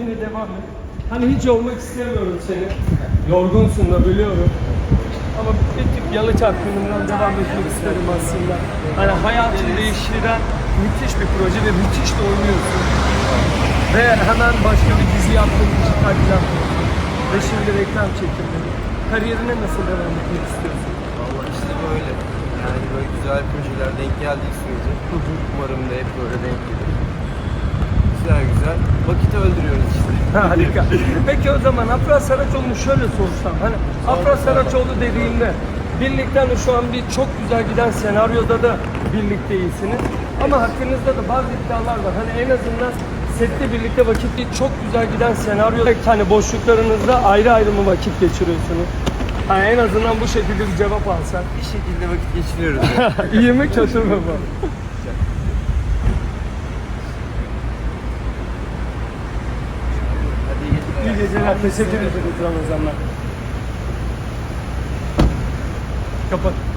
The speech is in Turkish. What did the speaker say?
yine devam et. Hani hiç yormak istemiyorum seni. Yorgunsun da biliyorum. Ama bir tip yalı çapkınından devam etmek isterim aslında. Hani hayatını değiştiren müthiş bir proje ve müthiş de oynuyorsun. Ve hemen başka bir dizi yaptığın dijital platform. Ve şimdi reklam çekimleri. Kariyerine nasıl devam etmek istiyorsun? Valla işte böyle. Yani böyle güzel projeler denk geldiği sürece umarım da hep böyle denk gelir. Vakit öldürüyoruz işte. Harika. Peki o zaman Afra Saraçoğlu'nu şöyle sorsam. Hani Afra Saraçoğlu dediğimde birlikte hani şu an bir çok güzel giden senaryoda da birlikte iyisiniz. Ama hakkınızda da bazı iddialar var. Hani en azından sette birlikte vakit çok güzel giden senaryoda hani boşluklarınızda ayrı ayrı mı vakit geçiriyorsunuz? Hani en azından bu şekilde bir cevap alsak. Bir şekilde vakit geçiriyoruz. İyi mi kötü mü bu? Hadi iyi geceler. Teşekkür ederiz Ramazanlar. Kapat.